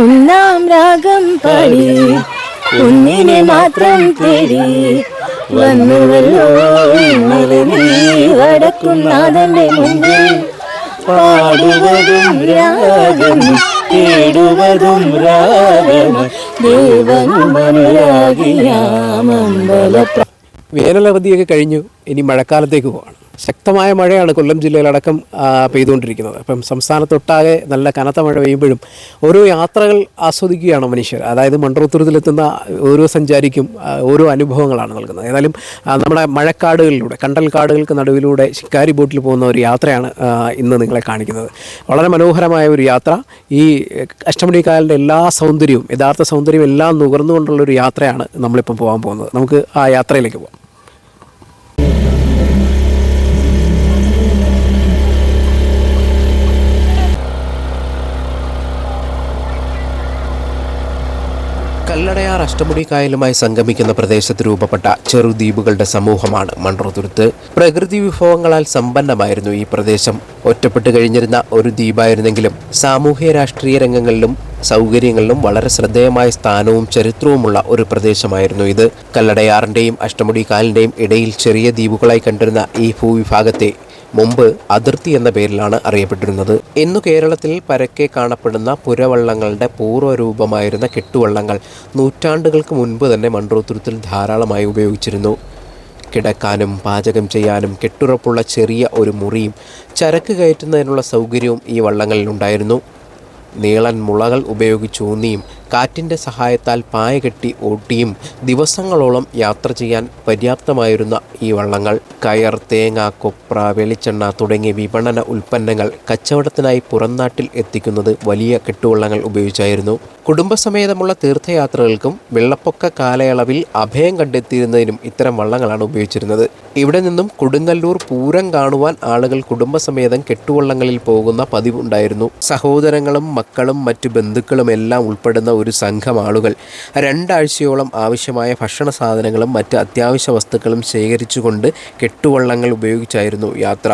ഒന്നാം രാഗം പാടി. ഒന്നിനെ മാത്രം തേടി വന്നുവല്ലോ ഇന്നലെ നീ വടക്കുന്നാഥന്റെ മുമ്പിൽ പാടുവതും രാഗം തേടുവതും രാഗം. ദേവനുമനുരാഗിയാമമ്പല വേനലവധിയൊക്കെ കഴിഞ്ഞു. ഇനി മഴക്കാലത്തേക്ക് പോവാണ്. ശക്തമായ മഴയാണ് കൊല്ലം ജില്ലയിലടക്കം പെയ്തുകൊണ്ടിരിക്കുന്നത്. അപ്പം സംസ്ഥാനത്തൊട്ടാകെ നല്ല കനത്ത മഴ പെയ്യുമ്പോഴും ഓരോ യാത്രകൾ ആസ്വദിക്കുകയാണ് മനുഷ്യർ. അതായത് മൺട്രോത്തുരത്തിലെത്തുന്ന ഓരോ സഞ്ചാരിക്കും ഓരോ അനുഭവങ്ങളാണ് നൽകുന്നത്. ഏതായാലും നമ്മുടെ മഴക്കാടുകളിലൂടെ കണ്ടൽ കാടുകൾക്ക് നടുവിലൂടെ ശിക്കാരി ബോട്ടിൽ പോകുന്ന ഒരു യാത്രയാണ് ഇന്ന് നിങ്ങളെ കാണിക്കുന്നത്. വളരെ മനോഹരമായ ഒരു യാത്ര. ഈ കായലിന്റെ എല്ലാ സൗന്ദര്യവും യഥാർത്ഥ സൗന്ദര്യം എല്ലാം നുകർന്നുകൊണ്ടുള്ള ഒരു യാത്രയാണ് നമ്മളിപ്പം പോകാൻ പോകുന്നത്. നമുക്ക് ആ യാത്രയിലേക്ക് പോകാം. കല്ലടയാർ അഷ്ടമുടി കായലുമായി സംഗമിക്കുന്ന പ്രദേശത്ത് രൂപപ്പെട്ട ചെറുദ്വീപുകളുടെ സമൂഹമാണ് മൺറോതുരുത്ത്. പ്രകൃതി വിഭവങ്ങളാൽ സമ്പന്നമായിരുന്നു ഈ പ്രദേശം. ഒറ്റപ്പെട്ട് കഴിഞ്ഞിരുന്ന ഒരു ദ്വീപായിരുന്നെങ്കിലും സാമൂഹ്യ രാഷ്ട്രീയ രംഗങ്ങളിലും സൗകര്യങ്ങളിലും വളരെ ശ്രദ്ധേയമായ സ്ഥാനവും ചരിത്രവുമുള്ള ഒരു പ്രദേശമായിരുന്നു ഇത്. കല്ലടയാറിന്റെയും അഷ്ടമുടി കായലിന്റെയും ഇടയിൽ ചെറിയ ദ്വീപുകളായി കണ്ടിരുന്ന ഈ ഭൂവിഭാഗത്തെ മുമ്പ് അതിർത്തി എന്ന പേരിലാണ് അറിയപ്പെട്ടിരുന്നത്. ഇന്നു കേരളത്തിൽ പരക്കെ കാണപ്പെടുന്ന പുരവള്ളങ്ങളുടെ പൂർവരൂപമായിരുന്ന കെട്ടുവള്ളങ്ങൾ നൂറ്റാണ്ടുകൾക്ക് മുൻപ് തന്നെ മൺറോത്തുരുത്തിൽ ധാരാളമായി ഉപയോഗിച്ചിരുന്നു. കിടക്കാനും പാചകം ചെയ്യാനും കെട്ടുറപ്പുള്ള ചെറിയ ഒരു മുറിയും ചരക്ക് കയറ്റുന്നതിനുള്ള സൗകര്യവും ഈ വള്ളങ്ങളിലുണ്ടായിരുന്നു. നീളൻ മുളകൾ ഉപയോഗിച്ചൂന്നിയും കാറ്റിന്റെ സഹായത്താൽ പായ കെട്ടി ഓട്ടിയും ദിവസങ്ങളോളം യാത്ര ചെയ്യാൻ പര്യാപ്തമായിരുന്ന ഈ വള്ളങ്ങൾ കയർ തേങ്ങ കൊപ്ര വെളിച്ചെണ്ണ തുടങ്ങിയ വിപണന ഉൽപ്പന്നങ്ങൾ കച്ചവടത്തിനായി പുറംനാട്ടിൽ എത്തിക്കുന്നത് വലിയ കെട്ടുവള്ളങ്ങൾ ഉപയോഗിച്ചായിരുന്നു. കുടുംബസമേതമുള്ള തീർത്ഥയാത്രകൾക്കും വെള്ളപ്പൊക്ക കാലയളവിൽ അഭയം കണ്ടെത്തിയിരുന്നതിനും ഇത്തരം വള്ളങ്ങളാണ് ഉപയോഗിച്ചിരുന്നത്. ഇവിടെ നിന്നും കൊടുങ്ങല്ലൂർ പൂരം കാണുവാൻ ആളുകൾ കുടുംബസമേതം കെട്ടുവള്ളങ്ങളിൽ പോകുന്ന പതിവുണ്ടായിരുന്നു. സഹോദരങ്ങളും മക്കളും മറ്റു ബന്ധുക്കളും എല്ലാം ഉൾപ്പെടുന്ന ഒരു സംഘം ആളുകൾ. രണ്ടാഴ്ചയോളം ആവശ്യമായ ഭക്ഷണ സാധനങ്ങളും മറ്റ് അത്യാവശ്യ വസ്തുക്കളും ശേഖരിച്ചുകൊണ്ട് കെട്ടുവള്ളങ്ങൾ ഉപയോഗിച്ചായിരുന്നു യാത്ര.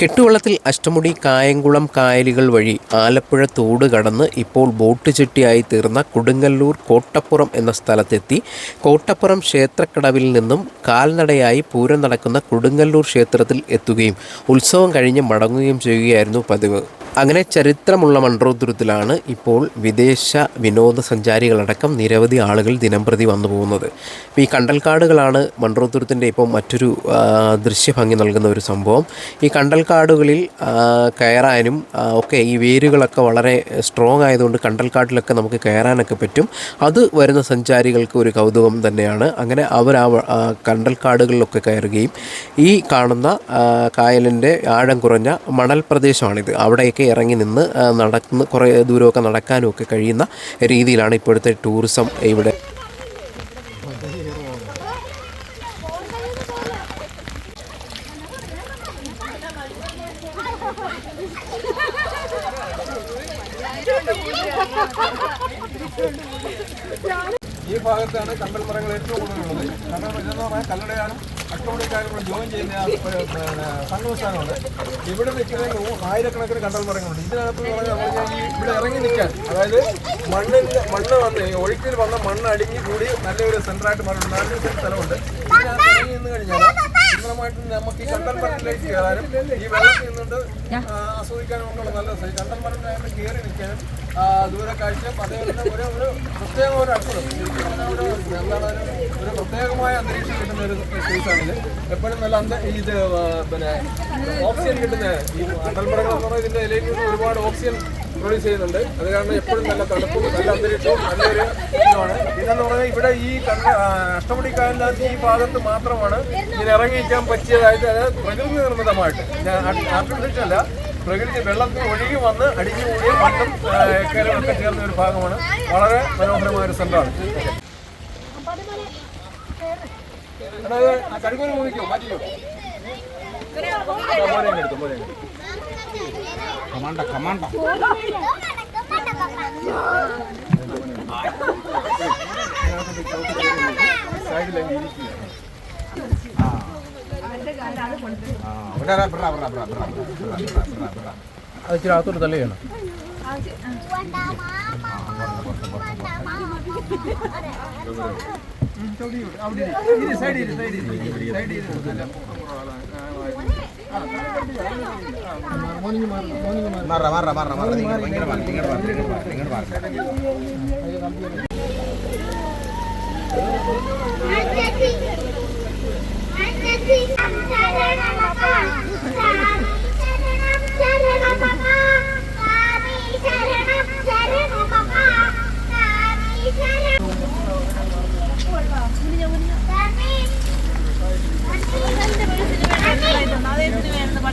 കെട്ടുവള്ളത്തിൽ അഷ്ടമുടി കായംകുളം കായലുകൾ വഴി ആലപ്പുഴ തോട് കടന്ന് ഇപ്പോൾ ബോട്ട് ചെട്ടിയായി തീർന്ന കൊടുങ്ങല്ലൂർ കോട്ടപ്പുറം എന്ന സ്ഥലത്തെത്തി. കോട്ടപ്പുറം ക്ഷേത്രക്കടവിൽ നിന്നും കാൽനടയായി പൂരം നടക്കുന്ന കൊടുങ്ങല്ലൂർ ക്ഷേത്രത്തിൽ എത്തുകയും ഉത്സവം കഴിഞ്ഞ് മടങ്ങുകയും ചെയ്യുകയായിരുന്നു പതിവ്. അങ്ങനെ ചരിത്രമുള്ള മൺട്രോത്തുരത്തിലാണ് ഇപ്പോൾ വിദേശ വിനോദസഞ്ചാരികളടക്കം നിരവധി ആളുകൾ ദിനംപ്രതി വന്നു പോകുന്നത്. ഈ കണ്ടൽക്കാടുകളാണ് മൺട്രോത്തുരത്തിന്റെ ഇപ്പോൾ മറ്റൊരു ദൃശ്യഭംഗി നൽകുന്ന ഒരു സംഭവം. ഈ കണ്ടൽക്കാടുകളിൽ കയറാനും ഒക്കെ ഈ വേരുകളൊക്കെ വളരെ സ്ട്രോങ് ആയതുകൊണ്ട് കണ്ടൽക്കാട്ടിലൊക്കെ നമുക്ക് കയറാനൊക്കെ പറ്റും. അത് വരുന്ന സഞ്ചാരികൾക്ക് ഒരു കൗതുകം തന്നെയാണ്. അങ്ങനെ അവർ ആ കണ്ടൽക്കാടുകളിലൊക്കെ കയറുകയും ഈ കാണുന്ന കായലിന്റെ ആഴം കുറഞ്ഞ മണൽ പ്രദേശമാണിത് അവിടെയൊക്കെ ഇറങ്ങി നിന്ന് നടന്ന് കുറേ ദൂരമൊക്കെ നടക്കാനും ഒക്കെ കഴിയുന്ന രീതിയിലാണ് ഇപ്പോഴത്തെ ടൂറിസം ഇവിടെ. ഈ ഭാഗത്താണ് കണ്ടൽ മരങ്ങൾ ഏറ്റവും കൂടുതലുള്ളത്. കാരണം ഇതെന്ന് പറഞ്ഞാൽ കല്ലടയാനും അഷ്ടമുടിക്കാരും കൂടെ ജോയിൻ ചെയ്യുന്ന സംഗമസ്ഥാനമാണ് ഇവിടെ നിൽക്കുന്ന ആയിരക്കണക്കിന് കണ്ടൽ മരങ്ങളുണ്ട്. ഇതിനകത്ത് പറഞ്ഞാൽ ഇവിടെ ഇറങ്ങി നിൽക്കാൻ അതായത് മണ്ണിന്റെ മണ്ണ് വന്ന് ഒഴുക്കിൽ വന്ന മണ്ണ് അടുങ്ങി കൂടി നല്ലൊരു മാറുന്നുണ്ട്. നാല് സെന്റ് സ്ഥലമുണ്ട്. ഇതിനകത്ത് ഇറങ്ങി നിന്ന് കഴിഞ്ഞാൽ നമുക്ക് ഈ കണ്ടൽ കയറാനും ഈ വെള്ളത്തിൽ നിന്നുകൊണ്ട് നല്ല കയറി നിൽക്കാനും ദൂരെ കാഴ്ചയും അതേപോലെ തന്നെ ഒരു ഒരു പ്രത്യേക ഒരു അത്ഭുതം ഒരു എന്താണ് ഒരു പ്രത്യേകമായ അന്തരീക്ഷം കിട്ടുന്ന ഒരു സ്പേസാണിത് എപ്പോഴും നല്ല അന്ത ഇത് പിന്നെ ഓക്സിജൻ കിട്ടുന്ന ഈ കണ്ടൽമരങ്ങൾ എന്ന് പറഞ്ഞാൽ ഇതിന്റെ ഇലയിൽ നിന്ന് ഒരുപാട് ഓക്സിജൻ പ്രൊഡ്യൂസ് ചെയ്യുന്നുണ്ട്. അത് കാരണം എപ്പോഴും നല്ല തണുപ്പും നല്ല അന്തരീക്ഷവും നല്ലൊരു ഇതുമാണ്. പിന്നെന്ന് പറഞ്ഞാൽ ഇവിടെ ഈ അഷ്ടമുടിക്കാലിനകത്ത് ഈ ഭാഗത്ത് മാത്രമാണ് ഇങ്ങനെ ഇറങ്ങിയിരിക്കാൻ പറ്റിയതായിട്ട് അത് പ്രകൃതി നിർമ്മിതമായിട്ട്. ആർട്ടിഫിഷ്യൽ അല്ല പ്രകൃതി വെള്ളത്തിൽ ഒഴുകി വന്ന് അടിഞ്ഞു കൂടിയ മണ്ണും കരകളൊക്കെ ചേർന്ന ഒരു ഭാഗമാണ്. വളരെ മനോഹരമായ ഒരു സ്ഥലമാണ് അതായത് കടുക്കൊരു മൂന്നിക്കോ മാറ്റിക്കോ? മോനെ എടുത്തു മോനെ കമാണ്ട ഇരിക്കുക അത് ഇച്ചിരി അകത്തോട്ട് തള്ളിയാണ് അവിടെ மாறுற மாறுற மாறுற மாறுற நீங்க இங்க பாருங்க இங்க பாருங்க இங்க பாருங்க இங்க பாருங்க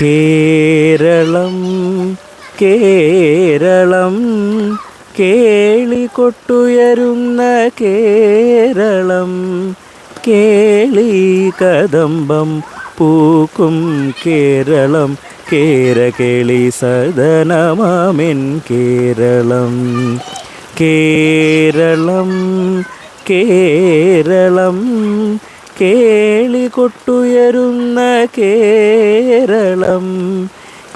കേരളം കേരളം കേളികൊട്ടുയരുന്ന കേരളം കേളി കദംബം പൂക്കും കേരളം കേരകേളി സദനമാമിൻ കേരളം. കേരളം കേരളം കേളി കൊട്ടുയരുന്ന കേരളം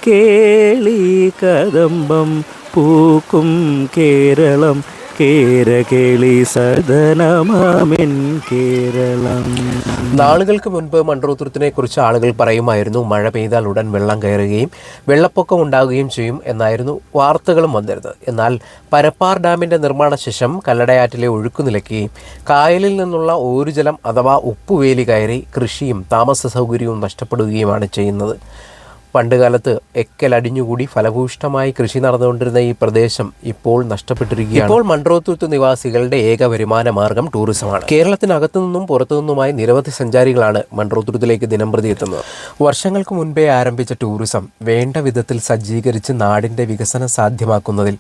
കേളി കദമ്പം പൂക്കും കേരളം. കേരകേളി സദനമാമിൻ കേരളം. നാളുകൾക്ക് മുൻപ് മൺട്രോത്തുരുത്തിനെ കുറിച്ച് ആളുകൾ പറയുമായിരുന്നു മഴ പെയ്താൽ ഉടൻ വെള്ളം കയറുകയും വെള്ളപ്പൊക്കം ഉണ്ടാകുകയും ചെയ്യും എന്നായിരുന്നു വാർത്തകളും വന്നിരുന്നത്. എന്നാൽ പരപ്പാർ ഡാമിന്റെ നിർമ്മാണ ശേഷം കല്ലടയാറ്റിലെ ഒഴുക്ക് നിലയ്ക്കുകയും കായലിൽ നിന്നുള്ള ഓരുജലം അഥവാ ഉപ്പുവേലി കയറി കൃഷിയും താമസ സൗകര്യവും നഷ്ടപ്പെടുകയുമാണ് ചെയ്യുന്നത്. പണ്ടുകാലത്ത് എക്കൽ അടിഞ്ഞുകൂടി ഫലഭൂഷ്ടമായി കൃഷി നടന്നുകൊണ്ടിരുന്ന ഈ പ്രദേശം ഇപ്പോൾ നഷ്ടപ്പെട്ടിരിക്കുകയാണ്. ഇപ്പോൾ മൺട്രോത്തുരുത്ത് നിവാസികളുടെ ഏക വരുമാന മാർഗം ടൂറിസമാണ്. കേരളത്തിനകത്തു നിന്നും പുറത്തു നിന്നുമായി നിരവധി സഞ്ചാരികളാണ് മൺട്രോത്തുരുത്തിലേക്ക് ദിനംപ്രതി എത്തുന്നത്. വർഷങ്ങൾക്ക് മുൻപേ ആരംഭിച്ച ടൂറിസം വേണ്ട വിധത്തിൽ സജ്ജീകരിച്ച് നാടിന്റെ വികസനം സാധ്യമാക്കുന്നതിൽ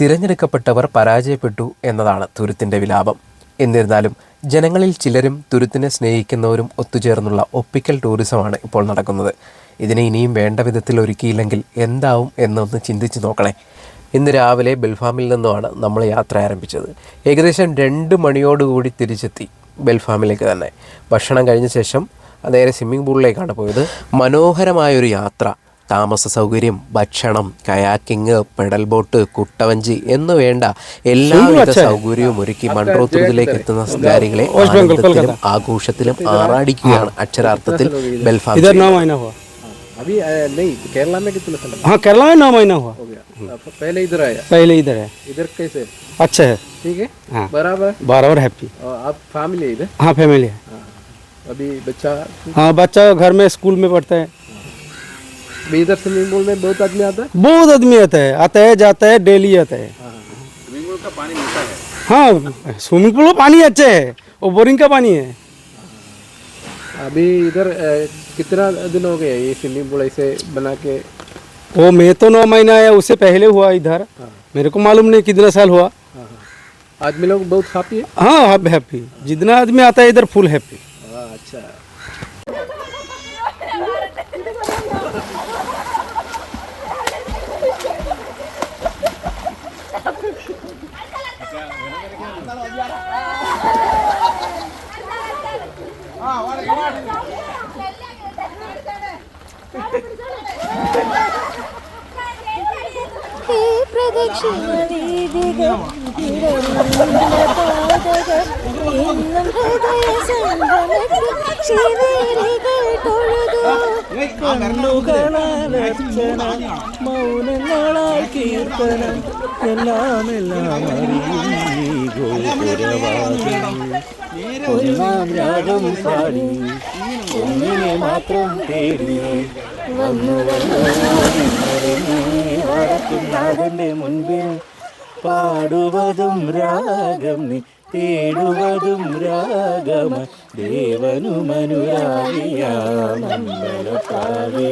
തിരഞ്ഞെടുക്കപ്പെട്ടവർ പരാജയപ്പെട്ടു എന്നതാണ് തുരുത്തിന്റെ വിലാപം. എന്നിരുന്നാലും ജനങ്ങളിൽ ചിലരും തുരുത്തിനെ സ്നേഹിക്കുന്നവരും ഒത്തുചേർന്നുള്ള ഒപ്പിക്കൽ ടൂറിസമാണ് ഇപ്പോൾ നടക്കുന്നത്. ഇതിനെ ഇനിയും വേണ്ട വിധത്തിൽ ഒരുക്കിയില്ലെങ്കിൽ എന്താവും എന്നൊന്ന് ചിന്തിച്ച് നോക്കണേ. ഇന്ന് രാവിലെ ബെൽഫാമിൽ നിന്നുമാണ് നമ്മൾ യാത്ര ആരംഭിച്ചത്. ഏകദേശം രണ്ട് മണിയോടുകൂടി തിരിച്ചെത്തി ബെൽഫാമിലേക്ക് തന്നെ. ഭക്ഷണം കഴിഞ്ഞ ശേഷം നേരെ സ്വിമ്മിംഗ് പൂളിലേക്കാണ് പോയത്. മനോഹരമായൊരു യാത്ര. താമസ സൗകര്യം ഭക്ഷണം കയാക്കിങ് പെഡൽ ബോട്ട് കുട്ടവഞ്ചി എന്ന് വേണ്ട എല്ലാവിധ സൗകര്യവും ഒരുക്കി മൺട്രോത്തുരുത്തിലേക്ക് എത്തുന്ന സഞ്ചാരികളെ ആനന്ദത്തിലും ആഘോഷത്തിലും ആറാടിക്കുകയാണ് അക്ഷരാർത്ഥത്തിൽ ബെൽഫാം अभी नहीं केरला में कितने साल हाँ केरला में नौ महीना हुआ। हो गया। पहले इधर आया? पहले इधर है। इधर कैसे? अच्छा है। ठीक है? हाँ। बराबर? बराबर हैप्पी आप फैमिली इधर? हाँ फैमिली है। अभी बच्चा? हाँ बच्चा घर में स्कूल में पढ़ता है। इधर स्विमिंग पूल में बहुत आदमी आता है? बहुत आदमी आता है। आता है जाता है डेली आता है। का पानी मिलता है? हाँ स्विमिंग पूल में पानी अच्छा है। और बोरिंग का पानी है। अभी इधर कितना दिन हो गया ये स्विमिंग पूल ऐसे बना के? वो मैं तो नौ महीना आया उससे पहले हुआ इधर। हाँ। मेरे को मालूम नहीं कितना साल हुआ। आदमी लोग बहुत हैप्पी है? हाँ हैप्पी जितना आदमी आता है इधर फुल हैप्पी अच्छा। മൗനങ്ങളാൽ കീർത്തനം എല്ലാം എല്ലാം ഒന്നാം രാഗം പാടി ഒന്നിനെ മാത്രം തേടി വന്നു വന്നു വടക്കുന്നാഥന്റെ മുൻപിൽ പാടുവതും രാഗം നീ തേടുവതും രാഗമ ദേവനുമനുരാഗിയാമംഗലപ്പാവേ